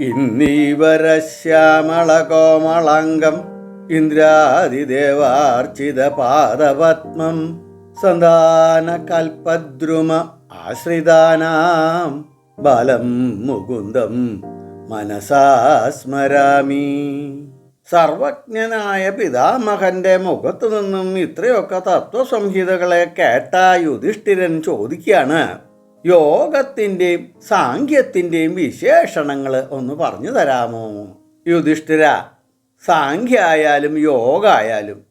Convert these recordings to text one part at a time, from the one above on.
ഇന്നീവരശ്യാമളകോമളാംഗം ഇന്ദ്രാതിദേവാർച്ചിത പാദപത്മം സന്താന കൽപദ്രുമ ആശ്രിതാനാം ബലം മുകുന്ദം മനസാസ്മരാമി സർവജ്ഞനായ പിതാമഹന്റെ മുഖത്തു നിന്നും ഇത്രയൊക്കെ തത്വസംഹിതകളെ കേട്ട യുധിഷ്ഠിരൻ ചോദിക്കുകയാണ്. യോഗത്തിന്റെയും സാഖ്യത്തിന്റെയും വിശേഷണങ്ങൾ ഒന്ന് പറഞ്ഞു തരാമോ? യുധിഷ്ഠിര സാഖ്യ ആയാലും യോഗ ആയാലും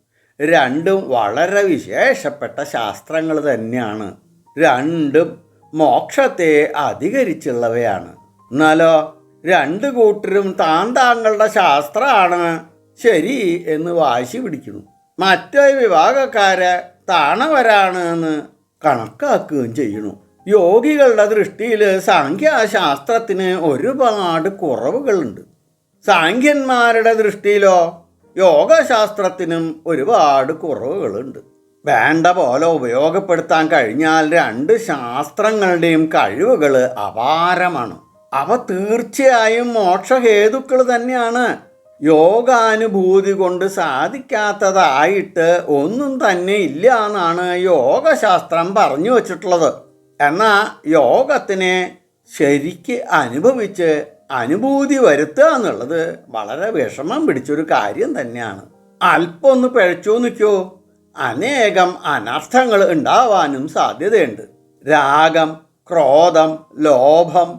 രണ്ടും വളരെ വിശേഷപ്പെട്ട ശാസ്ത്രങ്ങൾ തന്നെയാണ്. രണ്ടും മോക്ഷത്തെ അധികരിച്ചുള്ളവയാണ്. എന്നാലോ രണ്ട് കൂട്ടരും താൻ താങ്കളുടെ ശാസ്ത്രമാണ് ശരി എന്ന് വാശി പിടിക്കുന്നു. മറ്റേ വിഭാഗക്കാരെ താണവരാണ് എന്ന് കണക്കാക്കുകയും ചെയ്യുന്നു. യോഗികളുടെ ദൃഷ്ടിയിൽ സംഖ്യാശാസ്ത്രത്തിന് ഒരുപാട് കുറവുകളുണ്ട്. സാഖ്യന്മാരുടെ ദൃഷ്ടിയിലോ യോഗശാസ്ത്രത്തിനും ഒരുപാട് കുറവുകളുണ്ട്. വേണ്ട പോലെ ഉപയോഗപ്പെടുത്താൻ കഴിഞ്ഞാൽ രണ്ട് ശാസ്ത്രങ്ങളുടെയും കഴിവുകൾ അപാരമാണ്. അവ തീർച്ചയായും മോക്ഷഹേതുക്കൾ തന്നെയാണ്. യോഗാനുഭൂതി കൊണ്ട് സാധിക്കാത്തതായിട്ട് ഒന്നും തന്നെ ഇല്ല എന്നാണ് യോഗശാസ്ത്രം പറഞ്ഞു വച്ചിട്ടുള്ളത്. എന്നാൽ യോഗത്തിനെ ശരിക്ക് അനുഭവിച്ച് അനുഭൂതി വരുത്തുക എന്നുള്ളത് വളരെ വിഷമം പിടിച്ചൊരു കാര്യം തന്നെയാണ്. അല്പം ഒന്ന് പിഴച്ചു നിൽക്കോ. അനേകം അനർത്ഥങ്ങൾ ഉണ്ടാവാനും സാധ്യതയുണ്ട്. രാഗം ക്രോധം ലോഭം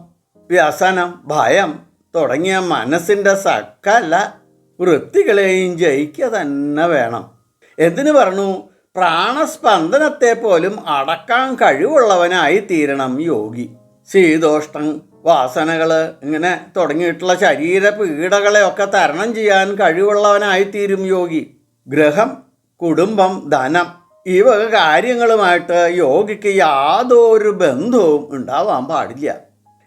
വ്യസനം ഭയം തുടങ്ങിയ മനസ്സിന്റെ സകല വൃത്തികളെയും ജയിക്കുക തന്നെ വേണം. എന്തിനു പറഞ്ഞു? പ്രാണസ്പന്ദനത്തെ പോലും അടക്കാൻ കഴിവുള്ളവനായി തീരണം യോഗി. ശീതോഷ്ണം വാസനകൾ ഇങ്ങനെ തുടങ്ങിയിട്ടുള്ള ശരീര പീഡകളെയൊക്കെ തരണം ചെയ്യാൻ കഴിവുള്ളവനായി തീരും യോഗി. ഗ്രഹം കുടുംബം ധനം ഈ വക കാര്യങ്ങളുമായിട്ട് യോഗിക്ക് യാതൊരു ബന്ധവും ഉണ്ടാവാൻ പാടില്ല.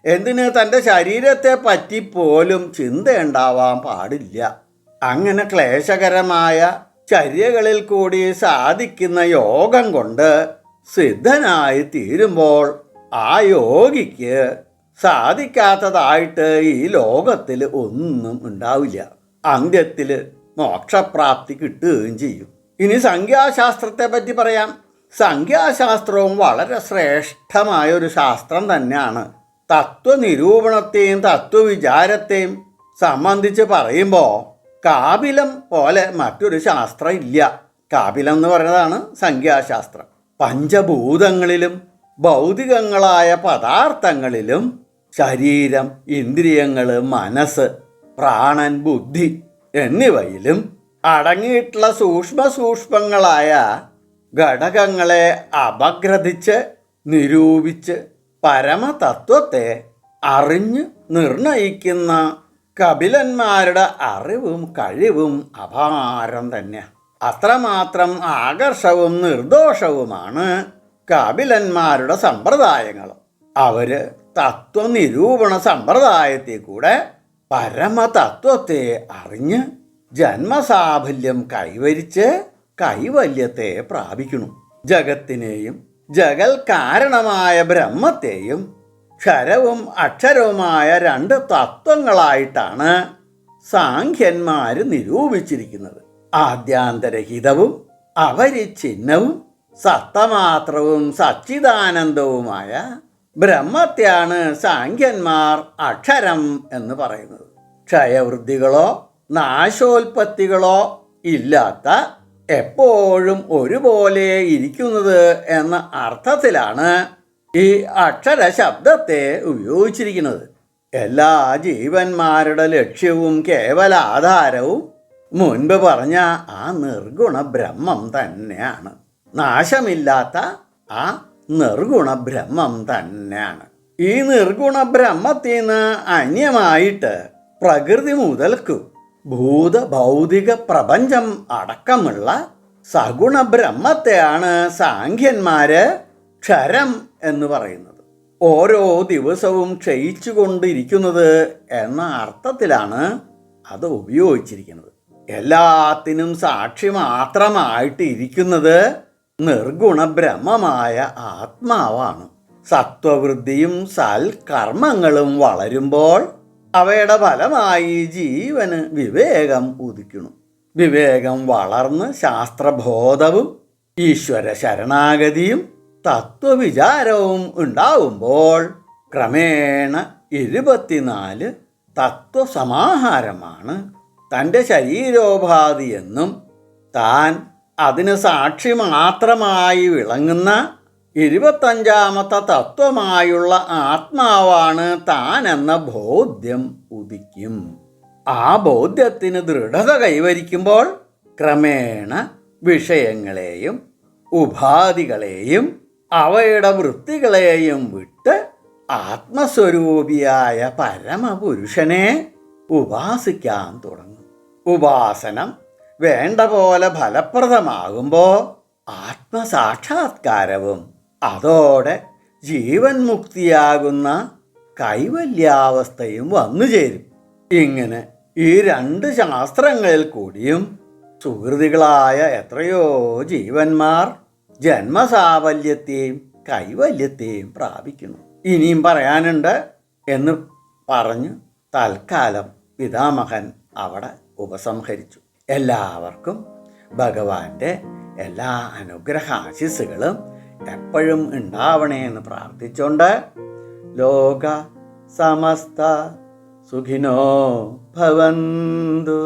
എന്തിന് തന്റെ ശരീരത്തെ പറ്റി പോലും ചിന്തയുണ്ടാവാൻ പാടില്ല. അങ്ങനെ ക്ലേശകരമായ ചര്യകളിൽ കൂടി സാധിക്കുന്ന യോഗം കൊണ്ട് സിദ്ധനായി തീരുമ്പോൾ ആ യോഗിക്ക് സാധിക്കാത്തതായിട്ട് ഈ ലോകത്തിൽ ഒന്നും ഉണ്ടാവില്ല. അന്ത്യത്തിൽ മോക്ഷപ്രാപ്തി കിട്ടുകയും ചെയ്യും. ഇനി സംഖ്യാശാസ്ത്രത്തെ പറ്റി പറയാം. സംഖ്യാശാസ്ത്രവും വളരെ ശ്രേഷ്ഠമായ ഒരു ശാസ്ത്രം തന്നെയാണ്. തത്വനിരൂപണത്തെയും തത്വവിചാരത്തെയും സംബന്ധിച്ച് പറയുമ്പോൾ കാപിലം പോലെ മറ്റൊരു ശാസ്ത്രം ഇല്ല കാപിലം എന്ന് പറയുന്നതാണ് സംഖ്യാശാസ്ത്രം. പഞ്ചഭൂതങ്ങളിലും ഭൗതികങ്ങളായ പദാർത്ഥങ്ങളിലും ശരീരം ഇന്ദ്രിയങ്ങൾ മനസ്സ് പ്രാണൻ ബുദ്ധി എന്നിവയിലും അടങ്ങിയിട്ടുള്ള സൂക്ഷ്മ സൂക്ഷ്മങ്ങളായ ഘടകങ്ങളെ അപഗ്രഥിച്ച് നിരൂപിച്ച് പരമതത്വത്തെ അറിഞ്ഞ് നിർണയിക്കുന്ന കപിലന്മാരുടെ അറിവും കഴിവും അപാരം തന്നെ. അത്രമാത്രം ആകർഷവും നിർദോഷവുമാണ് കപിലന്മാരുടെ സമ്പ്രദായങ്ങൾ. അവർ തത്വനിരൂപണ സമ്പ്രദായത്തിൽ കൂടെ പരമതത്വത്തെ അറിഞ്ഞ് ജന്മസാഫല്യം കൈവരിച്ച് കൈവല്യത്തെ പ്രാപിക്കുന്നു. ജഗത്തിനെയും ജഗൽ കാരണമായ ബ്രഹ്മത്തെയും ക്ഷരവും അക്ഷരവുമായ രണ്ട് തത്വങ്ങളായിട്ടാണ് സാഖ്യന്മാർ നിരൂപിച്ചിരിക്കുന്നത്. ആദ്യാന്തരഹിതവും അപരിച്ഛിന്നവും സത്തമാത്രവും സച്ചിദാനന്ദവുമായ ബ്രഹ്മത്തെയാണ് സാഖ്യന്മാർ അക്ഷരം എന്ന് പറയുന്നത്. ക്ഷയവൃദ്ധികളോ നാശോൽപത്തികളോ ഇല്ലാത്ത എപ്പോഴും ഒരുപോലെ ഇരിക്കുന്നത് എന്ന അർത്ഥത്തിലാണ് ഈ അക്ഷര ശബ്ദത്തെ ഉപയോഗിച്ചിരിക്കുന്നത് എല്ലാ ജീവന്മാരുടെ ലക്ഷ്യവും കേവല ആധാരവും മുൻപ് പറഞ്ഞ ആ നിർഗുണ ബ്രഹ്മം തന്നെയാണ്. നാശമില്ലാത്ത ആ നിർഗുണ ബ്രഹ്മം തന്നെയാണ്. ഈ നിർഗുണ ബ്രഹ്മത്തിൽ നിന്ന് അന്യമായിട്ട് പ്രകൃതി മുതൽക്കു ഭൂത ഭൗതിക പ്രപഞ്ചം അടക്കമുള്ള സഗുണ ബ്രഹ്മത്തെയാണ് സാഖ്യന്മാര് ക്ഷരം എന്ന് പറയുന്നത്. ഓരോ ദിവസവും ക്ഷയിച്ചു കൊണ്ടിരിക്കുന്നത് എന്ന അർത്ഥത്തിലാണ് അത് ഉപയോഗിച്ചിരിക്കുന്നത്. എല്ലാത്തിനും സാക്ഷി മാത്രമായിട്ട് ഇരിക്കുന്നത് നിർഗുണ ബ്രഹ്മമായ ആത്മാവാണ്. സത്വവൃദ്ധിയും സൽക്കർമ്മങ്ങളും വളരുമ്പോൾ അവയുടെ ഫലമായി ജീവന് വിവേകം ഉദിക്കുന്നു. വിവേകം വളർന്ന് ശാസ്ത്രബോധവും ഈശ്വര ശരണാഗതിയും തത്വവിചാരവും ഉണ്ടാവുമ്പോൾ ക്രമേണ ഇരുപത്തിനാല് തത്വസമാഹാരമാണ് തന്റെ ശരീരോപാധി എന്നും താൻ അതിന് സാക്ഷി മാത്രമായി വിളങ്ങുന്ന ഇരുപത്തഞ്ചാമത്തെ തത്വമായുള്ള ആത്മാവാണ് താൻ എന്ന ബോധ്യം ഉദിക്കും. ആ ബോധ്യത്തിന് ദൃഢത കൈവരിക്കുമ്പോൾ ക്രമേണ വിഷയങ്ങളെയും ഉപാധികളെയും അവയുടെ വൃത്തികളെയും വിട്ട് ആത്മസ്വരൂപിയായ പരമപുരുഷനെ ഉപാസിക്കാൻ തുടങ്ങും. ഉപാസനം വേണ്ട പോലെ ഫലപ്രദമാകുമ്പോൾ ആത്മസാക്ഷാത്കാരവും അതോടെ ജീവൻ മുക്തിയാകുന്ന കൈവല്യാവസ്ഥയും വന്നു ചേരും. ഇങ്ങനെ ഈ രണ്ട് ശാസ്ത്രങ്ങളിൽ കൂടിയും സുഹൃതികളായ എത്രയോ ജീവന്മാർ ജന്മസാഫല്യത്തെയും കൈവല്യത്തെയും പ്രാപിക്കുന്നു. ഇനിയും പറയാനുണ്ട് എന്ന് പറഞ്ഞു തൽക്കാലം പിതാമഹൻ അവിടെ ഉപസംഹരിച്ചു. എല്ലാവർക്കും ഭഗവാന്റെ എല്ലാ അനുഗ്രഹ ആശിസ്സുകളും എപ്പോഴും ഉണ്ടാവണേ എന്ന് പ്രാർത്ഥിച്ചുകൊണ്ട് ലോക സമസ്ത സുഖിനോ ഭവന്തു.